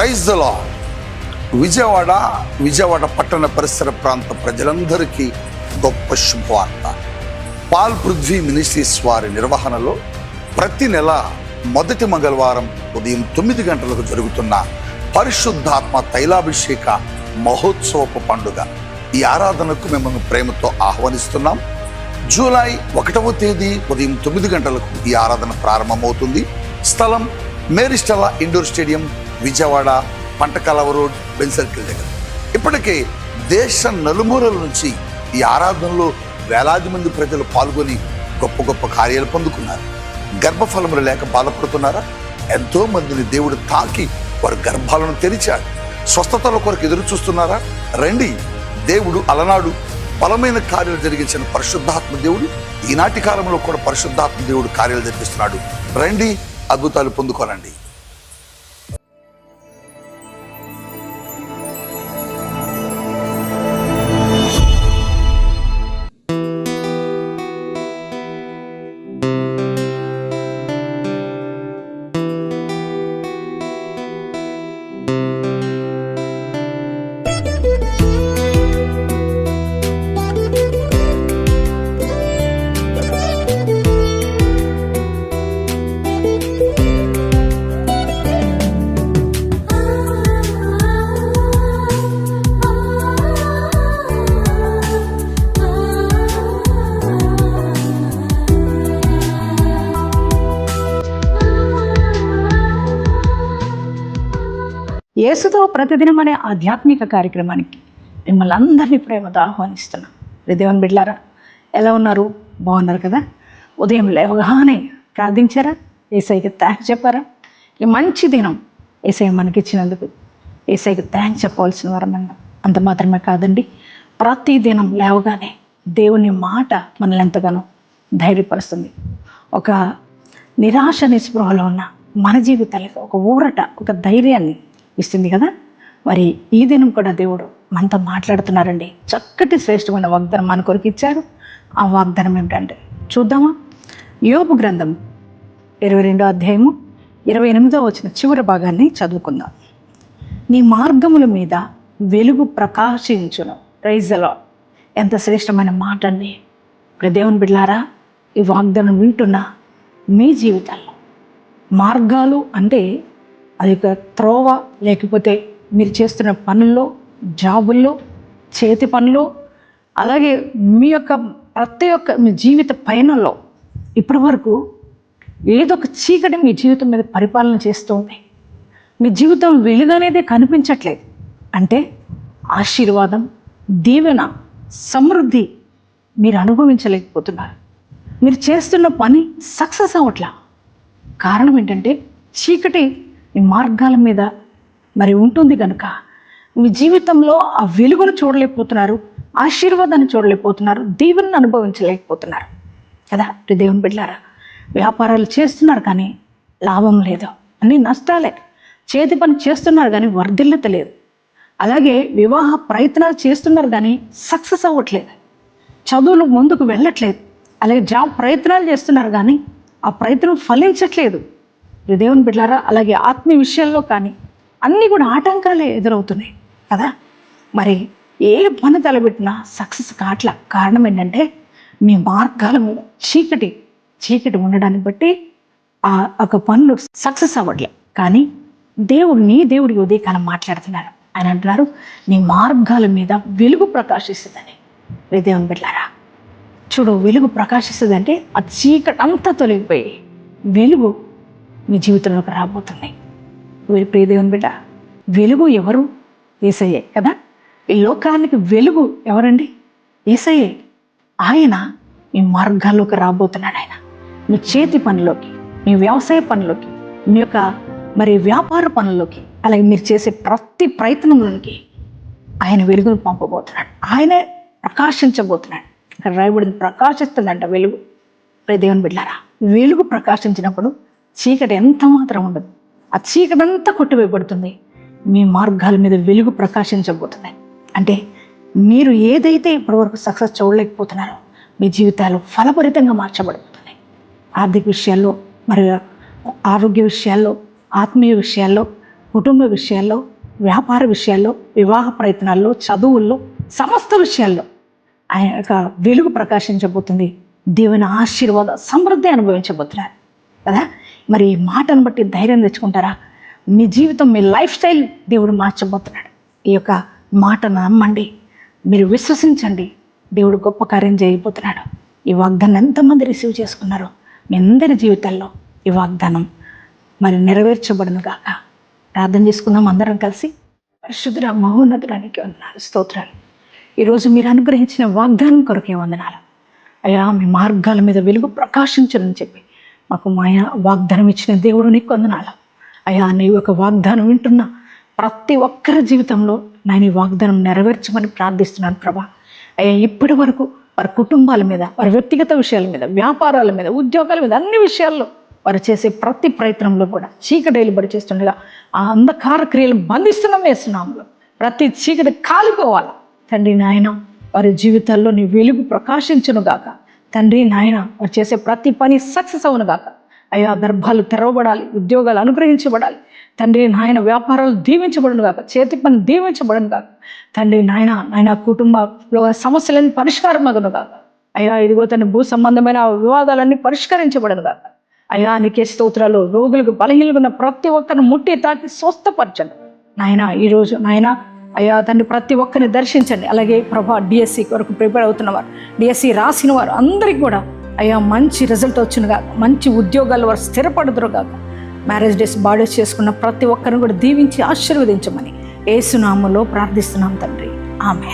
Praise లా విజయవాడ విజయవాడ పట్టణ పరిసర ప్రాంత ప్రజలందరికీ గొప్ప శుభవార్త. పాల్ పృథ్వీ మినిస్ట్రీస్ వారి నిర్వహణలో ప్రతి నెల మొదటి మంగళవారం ఉదయం తొమ్మిది గంటలకు జరుగుతున్న పరిశుద్ధాత్మ తైలాభిషేక మహోత్సవపు పండుగ. ఈ ఆరాధనకు మిమ్మల్ని ప్రేమతో ఆహ్వానిస్తున్నాం. జూలై ఒకటవ తేదీ ఉదయం తొమ్మిది గంటలకు ఈ ఆరాధన ప్రారంభమవుతుంది. స్థలం Maris Stella indoor stadium Vijayawada Pantakalava road Benz circle దగ్గర. ఇప్పటికే దేశ నలుమూలల నుంచి ఈ ఆరాధనలో వేలాది మంది ప్రజలు పాల్గొని గొప్ప గొప్ప కార్యాలు పొందుకున్నారు. గర్భఫలములు లేక బాధపడుతున్నారా? ఎంతో మందిని దేవుడు తాకి వారి గర్భాలను తెరిచాడు. స్వస్థతల కొరకు ఎదురు చూస్తున్నారా? రండి దేవుడు అలనాడు. బలమైన కార్యాలు జరిగించిన పరిశుద్ధాత్మ దేవుడు ఈనాటి కాలంలో కూడా పరిశుద్ధాత్మ దేవుడు కార్యాలు జరిపిస్తున్నాడు. రండి అద్భుతాలు పొందుకోనండి. యేసుతో ప్రతిదినం అనే ఆధ్యాత్మిక కార్యక్రమానికి మిమ్మల్ని అందరినీ ప్రేమతో ఆహ్వానిస్తున్నాం. రిదేవన్ బిడ్లారా ఎలా ఉన్నారు? బాగున్నారు కదా? ఉదయం లేవగానే ప్రార్థించారా? ఏసైకి థ్యాంక్స్ చెప్పారా? ఈ మంచి దినం ఏసై మనకిచ్చినందుకు ఏసైకి థ్యాంక్స్ చెప్పవలసిన వరమన్నా అంత మాత్రమే కాదండి. ప్రతి దినం లేవగానే దేవుని మాట మనల్ని ఎంతగానో ధైర్యపరుస్తుంది. ఒక నిరాశ నిస్పృహలో ఉన్న మన జీవితాలకు ఒక ఊరట ఒక ధైర్యాన్ని ఇస్తుంది కదా? మరి ఈ దినం కూడా దేవుడు మనతో మాట్లాడుతున్నారండి. చక్కటి శ్రేష్టమైన వాగ్దానం మన కొరకు ఇచ్చారు. ఆ వాగ్దానం ఏమిటంటే చూద్దామా? యోపు గ్రంథం ఇరవై రెండో అధ్యాయము ఇరవై ఎనిమిదో వచ్చిన చివరి భాగాన్ని చదువుకుందాం. నీ మార్గముల మీద వెలుగు ప్రకాశించును. రైజలో ఎంత శ్రేష్టమైన మాట అండి. ఇప్పుడు దేవుని బిడ్లారా ఈ వాగ్దానం వింటున్న మీ జీవితాల్లో మార్గాలు అంటే అది ఒక త్రోవ లేకపోతే మీరు చేస్తున్న పనుల్లో జాబుల్లో చేతి పనులు అలాగే మీ యొక్క ప్రతి ఒక్క మీ జీవిత పయనంలో ఇప్పటి వరకు ఏదో ఒక చీకటి మీ జీవితం మీద పరిపాలన చేస్తూ ఉంది. మీ జీవితం వెలుగనేదే కనిపించట్లేదు. అంటే ఆశీర్వాదం దీవెన సమృద్ధి మీరు అనుభవించలేకపోతున్నారు. మీరు చేస్తున్న పని సక్సెస్ అవ్వట్లా. కారణం ఏంటంటే చీకటి నీ మార్గాల మీద మరి ఉంటుంది కనుక మీ జీవితంలో ఆ వెలుగును చూడలేకపోతున్నారు ఆశీర్వాదాన్ని చూడలేకపోతున్నారు దీవెనను అనుభవించలేకపోతున్నారు. కదా దేవుని బిడ్డారా వ్యాపారాలు చేస్తున్నారు కానీ లాభం లేదు అన్ని నష్టాలే. చేతి పని చేస్తున్నారు కానీ వర్ధిల్లత లేదు. అలాగే వివాహ ప్రయత్నాలు చేస్తున్నారు కానీ సక్సెస్ అవ్వట్లేదు. చదువులు ముందుకు వెళ్ళట్లేదు. అలాగే జాబ్ ప్రయత్నాలు చేస్తున్నారు కానీ ఆ ప్రయత్నం ఫలించట్లేదు. దేవుని బిడ్డారా అలాగే ఆత్మీయ విషయాల్లో కానీ అన్నీ కూడా ఆటంకాలే ఎదురవుతున్నాయి కదా? మరి ఏ పని తలబెట్టినా సక్సెస్ కావట్ల? కారణం ఏంటంటే మీ మార్గాల చీకటి చీకటి ఉండడాన్ని బట్టి ఆ ఒక పనులు సక్సెస్ అవ్వట్లే. కానీ దేవుడు నీ దేవుడి ఉదయకాలం మాట్లాడుతున్నారు ఆయన అంటున్నారు నీ మార్గాల మీద వెలుగు ప్రకాశిస్తుందని. దేవుని బిడ్డారా చూడు వెలుగు ప్రకాశిస్తుందంటే ఆ చీకటి అంతా తొలగిపోయి వెలుగు మీ జీవితంలోకి రాబోతున్నాయి. వీరి ప్రియదేవుని బిడ్డ? వెలుగు ఎవరు? ఏసయ్యే కదా? ఈ లోకానికి వెలుగు ఎవరండి? ఏసయ్యే. ఆయన మీ మార్గాల్లోకి రాబోతున్నాడు ఆయన. మీ చేతి పనిలోకి మీ వ్యవసాయ పనిలోకి మీ యొక్క మరి వ్యాపార పనుల్లోకి అలాగే మీరు చేసే ప్రతి ప్రయత్నంలోనికి ఆయన వెలుగును పంపబోతున్నాడు. ఆయనే ప్రకాశించబోతున్నాడు. ఇక్కడ రాయబడింది ప్రకాశిస్తుందంట వెలుగు. ప్రియ దేవుని బిడ్డారా వెలుగు ప్రకాశించినప్పుడు చీకటి ఎంత మాత్రం ఉండదు. ఆ చీకటంతా కొట్టివేయబడుతుంది. మీ మార్గాల మీద వెలుగు ప్రకాశించబోతుంది. అంటే మీరు ఏదైతే ఇప్పటివరకు సక్సెస్ చూడలేకపోతున్నారో మీ జీవితాలు ఫలభరితంగా మార్చబడిపోతున్నాయి ఆర్థిక విషయాల్లో మరియు ఆరోగ్య విషయాల్లో ఆత్మీయ విషయాల్లో కుటుంబ విషయాల్లో వ్యాపార విషయాల్లో వివాహ ప్రయత్నాల్లో చదువుల్లో సమస్త విషయాల్లో ఆయన యొక్క వెలుగు ప్రకాశించబోతుంది. దేవుని ఆశీర్వాద సమృద్ధి అనుభవించబోతున్నారు. కదా? మరి ఈ మాటను బట్టి ధైర్యం తెచ్చుకుంటారా? మీ జీవితం మీ లైఫ్ స్టైల్ దేవుడు మార్చబోతున్నాడు. ఈ యొక్క మాటను నమ్మండి. మీరు విశ్వసించండి. దేవుడు గొప్ప కార్యం చేయబోతున్నాడు. ఈ వాగ్దానం ఎంతమంది రిసీవ్ చేసుకున్నారో మీ అందరి జీవితాల్లో ఈ వాగ్దానం మరి నెరవేర్చబడును గాక. ప్రార్థన చేసుకుందాం అందరం కలిసి. పరిశుద్ధుల మహోన్నతుడానికి వందనాలు స్తోత్రాలు. ఈరోజు మీరు అనుగ్రహించిన వాగ్దానం కొరకే వందనాలు. అయ్యా మీ మార్గాల మీద వెలుగు ప్రకాశించనని చెప్పి మాకు మాయా వాగ్దానం ఇచ్చిన దేవుడు నీకు వందనాలు. అయ్యా నీ యొక్క వాగ్దానం వింటున్న ప్రతి ఒక్కరి జీవితంలో నేను ఈ వాగ్దానం నెరవేర్చమని ప్రార్థిస్తున్నాను ప్రభా. అయ్యా ఇప్పటి వరకు వారి కుటుంబాల మీద వారి వ్యక్తిగత విషయాల మీద వ్యాపారాల మీద ఉద్యోగాల మీద అన్ని విషయాల్లో వారు చేసే ప్రతి ప్రయత్నంలో కూడా చీకటి బడి చేస్తుండగా ఆ అంధకార క్రియలు బంధిస్తున్నాం వేస్తున్నాము ప్రతి చీకటి కాలిపోవాలి. తండ్రి నాయన వారి జీవితాల్లో నీ వెలుగు ప్రకాశించను గాక తండ్రి నాయన వారు చేసే ప్రతి పని సక్సెస్ అవును గాక. అయ్యా గర్భాలు తెరవబడాలి ఉద్యోగాలు అనుగ్రహించబడాలి. తండ్రి నాయన వ్యాపారాలు దీవించబడును కాక చేతి పని దీవించబడును కాక తండ్రి నాయన నాయన కుటుంబంలో సమస్యలన్నీ పరిష్కారం అగను కాక అయ్యా ఇదిగో తన భూ సంబంధమైన వివాదాలన్నీ పరిష్కరించబడను కాక అయ్యా నీకే స్తోత్రాలు రోగులకు బలహీనకున్న ప్రతి ఒక్కరిని ముట్టి తాకి స్వస్థపరచండి. నాయన ఈరోజు నాయన అయ్యా తండ్రి ప్రతి ఒక్కరిని దర్శించండి. అలాగే ప్రభా డిఎస్సి కొరకు ప్రిపేర్ అవుతున్న వారు డిఎస్సి రాసిన వారు అందరికీ కూడా అయ్యా మంచి రిజల్ట్ వచ్చినగా మంచి ఉద్యోగాలు వారు స్థిరపడుతురు కాక మ్యారేజ్ డేస్ బాడీస్ చేసుకున్న ప్రతి ఒక్కరిని కూడా దీవించి ఆశీర్వదించమని ఏసునామంలో ప్రార్థిస్తున్నాం తండ్రి. ఆమె